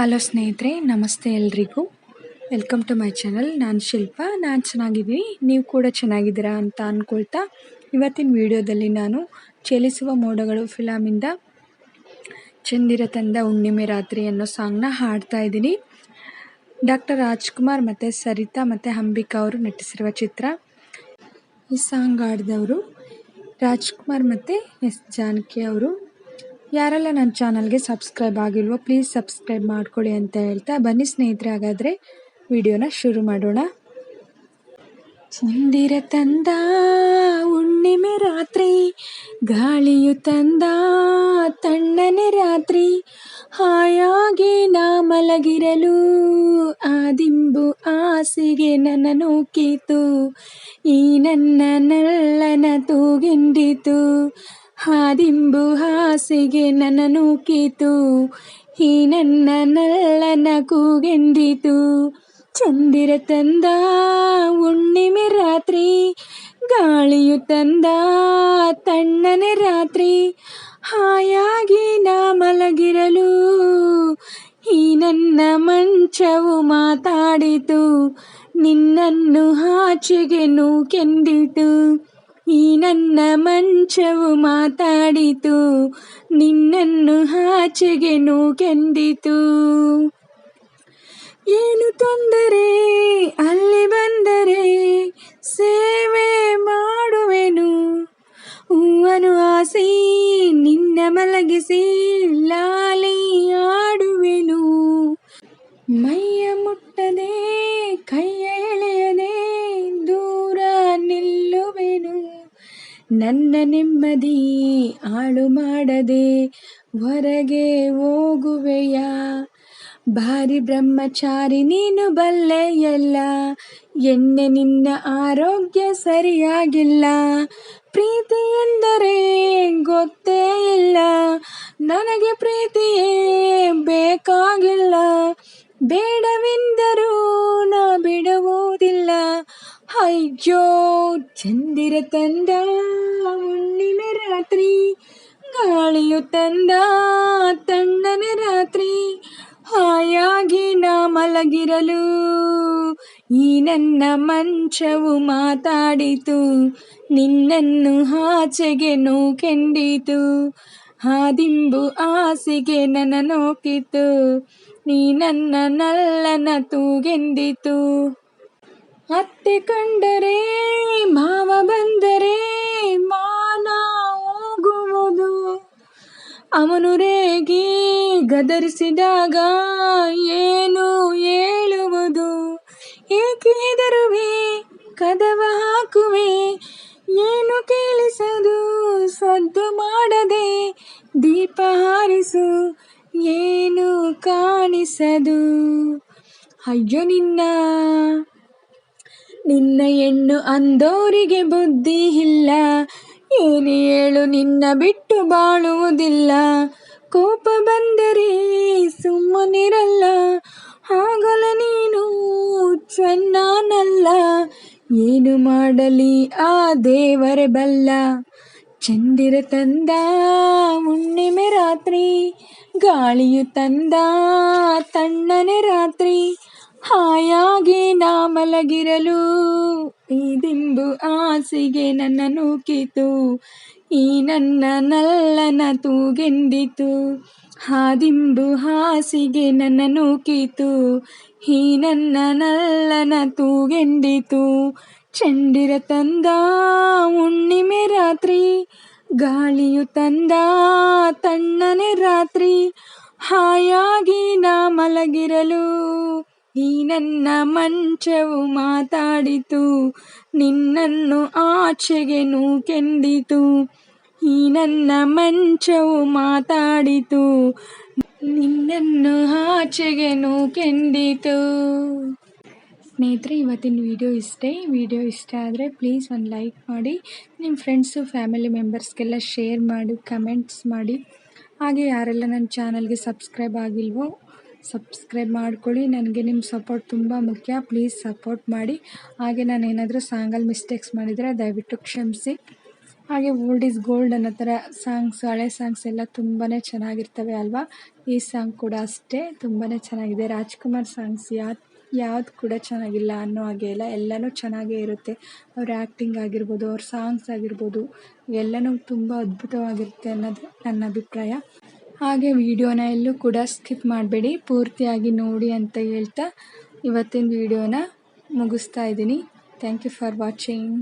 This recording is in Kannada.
ಹಲೋ ಸ್ನೇಹಿತರೆ, ನಮಸ್ತೆ ಎಲ್ರಿಗೂ. ವೆಲ್ಕಮ್ ಟು ಮೈ ಚಾನಲ್ ನಾನು ಶಿಲ್ಪ. ನಾನು ಚೆನ್ನಾಗಿದ್ದೀನಿ ನೀವು ಕೂಡ ಚೆನ್ನಾಗಿದ್ದೀರಾ ಅಂತ ಅಂದ್ಕೊಳ್ತಾ ಇವತ್ತಿನ ವಿಡಿಯೋದಲ್ಲಿ ನಾನು ಚಲಿಸುವ ಮೋಡಗಳು ಫಿಲಮಿಂದ ಚಂದಿರ ತಂದ ಹುಣ್ಣಿಮೆ ರಾತ್ರಿ ಅನ್ನೋ ಸಾಂಗ್ನ ಹಾಡ್ತಾ ಇದ್ದೀನಿ. ಡಾಕ್ಟರ್ ರಾಜ್ಕುಮಾರ್ ಮತ್ತು ಸರಿತಾ ಮತ್ತು ಅಂಬಿಕಾ ಅವರು ನಟಿಸಿರುವ ಚಿತ್ರ. ಈ ಸಾಂಗ್ ಹಾಡಿದವರು ರಾಜ್ಕುಮಾರ್ ಮತ್ತು ಎಸ್ ಜಾನಕಿ ಅವರು. ಯಾರೆಲ್ಲ ನನ್ನ ಚಾನಲ್ಗೆ ಸಬ್ಸ್ಕ್ರೈಬ್ ಆಗಿಲ್ವೋ ಪ್ಲೀಸ್ ಸಬ್ಸ್ಕ್ರೈಬ್ ಮಾಡ್ಕೊಳ್ಳಿ ಅಂತ ಹೇಳ್ತಾ ಬನ್ನಿ ಸ್ನೇಹಿತರೆ, ಹಾಗಾದರೆ ವಿಡಿಯೋನ ಶುರು ಮಾಡೋಣ. ಚಂದಿರ ತಂದ, ಹುಣ್ಣಿಮೆ ರಾತ್ರಿ, ಗಾಳಿಯು ತಂದ, ತಣ್ಣನೆ ರಾತ್ರಿ, ಹಾಯಾಗಿ ನಾ ಮಲಗಿರಲು ಆದಿಂಬು ಆಸಿಗೆ ನನ್ನ ನೋಕಿತು, ಈ ನನ್ನ ನಲ್ಲನ ತೂಗಿಂಡಿತು ಹಾದಿಂಬು ಹಾಸಿಗೆ ನನ್ನ ನೂಕಿತು. ಈ ನನ್ನ ನಲ್ಲನ ಕೂಗೆಂದಿತು ಚಂದಿರ ತಂದ ಹುಣ್ಣಿಮೆ ರಾತ್ರಿ, ಗಾಳಿಯು ತಂದ ತಣ್ಣನೆ ರಾತ್ರಿ. ಹಾಯಾಗಿ ನಾ ಮಲಗಿರಲು ಈ ನನ್ನ ಮಂಚವು ಮಾತಾಡಿತು. ನಿನ್ನನ್ನು ಆಚೆಗೆ ನೂಕೆಂದಿತು. ಈ ನನ್ನ ಮಂಚವು ಮಾತಾಡಿತು, ನಿನ್ನನ್ನು ಆಚೆಗೆ ನೂಕೆಂದಿತು. ಏನು ತೊಂದರೆ? ಅಲ್ಲಿ ಬಂದರೆ ಸೇವೆ ಮಾಡುವೆನು. ಹೂವನು ಆಸಿ, ನಿನ್ನ ಮಲಗಿಸಿ ಲಾಲಿ ಆಡುವೆನು ಮೈಯ ಮುಟ್ಟದೆ, ಕೈಯ ಎಳೆಯದೆ ನನ್ನ ನೆಮ್ಮದಿ ಹಾಳು ಮಾಡದೆ ಹೊರಗೆ ಹೋಗುವೆಯ? ಭಾರಿ ಬ್ರಹ್ಮಚಾರಿ ನೀನು ಬಲ್ಲೆಯಲ್ಲ ಎನ್ನೆ ನಿನ್ನ ಆರೋಗ್ಯ ಸರಿಯಾಗಿಲ್ಲ. ಪ್ರೀತಿ ಎಂದರೆ ಗೊತ್ತೇ ಇಲ್ಲ, ನನಗೆ ಪ್ರೀತಿಯೇ ಬೇಕಾಗಿಲ್ಲ. ಬೇಡವೆಂದರೂ ನಾ ಬಿಡುವುದಿಲ್ಲ ಅಯ್ಯೋ ಚಂದಿರ ತಂದ, ಹುಣ್ಣಿಮೆ ರಾತ್ರಿ, ಗಾಳಿಯು ತಂದ, ತಣ್ಣನೆ ರಾತ್ರಿ. ಹಾಯಾಗಿ ನಾ ಮಲಗಿರಲು, ಈ ನನ್ನ ಮಂಚವು ಮಾತಾಡಿತು, ನಿನ್ನನ್ನು ಆಚೆಗೆ ನೋಕೆಂಡಿತು. ಹಾದಿಂಬು ಆಸೆಗೆ ನನ್ನ ನೋಕಿತು, ನೀ ನನ್ನ ನಲ್ಲನ ತೂಗೆಂದಿತು. ಅತ್ತೆ ಕಂಡರೆ, ಮಾವ ಬಂದರೆ ಮಾನ ಹೋಗುವುದು. ಅವನು ರೇಗಿ ಗದರಿಸಿದಾಗ ಏನು ಹೇಳುವುದು? ಏಕೆ ಹೆದರುವೆ? ಕದವ ಹಾಕುವೆ. ಏನು ಕೇಳಿಸದು? ಸದ್ದು ಮಾಡದೆ ದೀಪ ಹಾರಿಸು. ಏನು ಕಾಣಿಸದು? ಅಯ್ಯೋ ನಿನ್ನ ನಿನ್ನ ಹೆಣ್ಣು ಅಂದೋರಿಗೆ ಬುದ್ಧಿ ಇಲ್ಲ. ಏನು ಹೇಳು ನಿನ್ನ ಬಿಟ್ಟು ಬಾಳುವುದಿಲ್ಲ. ಕೋಪ ಬಂದರೆ ಸುಮ್ಮನಿರಲ್ಲ. ಆಗಲ ನೀನು, ಚೆನ್ನಾನಲ್ಲ. ಏನು ಮಾಡಲಿ, ಆ ದೇವರೇ ಬಲ್ಲ. ಚಂದಿರ ತಂದ ಹುಣ್ಣಿಮೆ ರಾತ್ರಿ, ಗಾಳಿಯು ತಂದ ತಣ್ಣನೆ ರಾತ್ರಿ. ಹಾಯಾಗಿ ನಾ ಮಲಗಿರಲು, ಈ ದಿಂಬು ಆಸೆಗೆ ನನ್ನ ನೂಕಿತು, ಈ ನನ್ನ ನಲ್ಲನ ತೂಗೆಂದಿತು ಹಾದಿಂಬು ಹಾಸಿಗೆ ನನ್ನ ನೂಕಿತು, ಈ ನನ್ನ ನಲ್ಲನ ತೂಗೆಂದಿತು. ಚಂಡಿರ ತಂದ ಹುಣ್ಣಿಮೆ ರಾತ್ರಿ, ಗಾಳಿಯು ತಂದ ತಣ್ಣನೆ ರಾತ್ರಿ, ಹಾಯಾಗಿ ನಾ ಮಲಗಿರಲು ಈ ನನ್ನ ಮಂಚವು ಮಾತಾಡಿತು, ನಿನ್ನನ್ನು ಆಚೆಗೆ ನೂಕೆಂದಿತು. ಈ ನನ್ನ ಮಂಚವು ಮಾತಾಡಿತು, ನಿನ್ನನ್ನು ಆಚೆಗೆ ನೂಕೆಂದಿತು. ಸ್ನೇಹಿತರೆ, ಇವತ್ತಿನ ವಿಡಿಯೋ ಇಷ್ಟೇ. ವಿಡಿಯೋ ಇಷ್ಟ ಆದರೆ ಪ್ಲೀಸ್ ಒಂದು ಲೈಕ್ ಮಾಡಿ, ನಿಮ್ಮ ಫ್ರೆಂಡ್ಸು, ಫ್ಯಾಮಿಲಿ ಮೆಂಬರ್ಸ್ಗೆಲ್ಲ ಶೇರ್ ಮಾಡಿ, ಕಮೆಂಟ್ಸ್ ಮಾಡಿ. ಹಾಗೆ ಯಾರೆಲ್ಲ ನನ್ನ ಚಾನಲ್ಗೆ ಸಬ್ಸ್ಕ್ರೈಬ್ ಆಗಿಲ್ವೋ ಸಬ್ಸ್ಕ್ರೈಬ್ ಮಾಡ್ಕೊಳ್ಳಿ. ನನಗೆ ನಿಮ್ಮ ಸಪೋರ್ಟ್ ತುಂಬ ಮುಖ್ಯ. ಪ್ಲೀಸ್ ಸಪೋರ್ಟ್ ಮಾಡಿ. ಹಾಗೆ ನಾನು ಏನಾದರೂ ಸಾಂಗಲ್ಲಿ ಮಿಸ್ಟೇಕ್ಸ್ ಮಾಡಿದರೆ ದಯವಿಟ್ಟು ಕ್ಷಮಿಸಿ. ಹಾಗೆ ಓಲ್ಡ್ ಈಸ್ ಗೋಲ್ಡ್ ಅನ್ನೋ ಥರ ಸಾಂಗ್ಸ್ ಹಳೆ ಸಾಂಗ್ಸ್ ಎಲ್ಲ ತುಂಬಾ ಚೆನ್ನಾಗಿರ್ತವೆ ಅಲ್ವಾ? ಈ ಸಾಂಗ್ ಕೂಡ ಅಷ್ಟೇ ತುಂಬಾ ಚೆನ್ನಾಗಿದೆ. ರಾಜ್ಕುಮಾರ್ ಸಾಂಗ್ಸ್ ಯಾವ್ದು ಯಾವ್ದು ಕೂಡ ಚೆನ್ನಾಗಿಲ್ಲ ಅನ್ನೋ ಹಾಗೆ ಇಲ್ಲ. ಎಲ್ಲನೂ ಚೆನ್ನಾಗೇ ಇರುತ್ತೆ. ಅವ್ರ ಆ್ಯಕ್ಟಿಂಗ್ ಆಗಿರ್ಬೋದು, ಅವ್ರ ಸಾಂಗ್ಸ್ ಆಗಿರ್ಬೋದು, ಎಲ್ಲನೂ ತುಂಬ ಅದ್ಭುತವಾಗಿರುತ್ತೆ ಅನ್ನೋದು ನನ್ನ ಅಭಿಪ್ರಾಯ. ಹಾಗೆ ವಿಡಿಯೋನ ಎಲ್ಲೂ ಕೂಡ ಸ್ಕಿಪ್ ಮಾಡಬೇಡಿ. ಪೂರ್ತಿಯಾಗಿ ನೋಡಿ ಅಂತ ಹೇಳ್ತಾ ಇವತ್ತಿನ ವಿಡಿಯೋನ ಮುಗಿಸ್ತಾ ಇದ್ದೀನಿ. Thank you for watching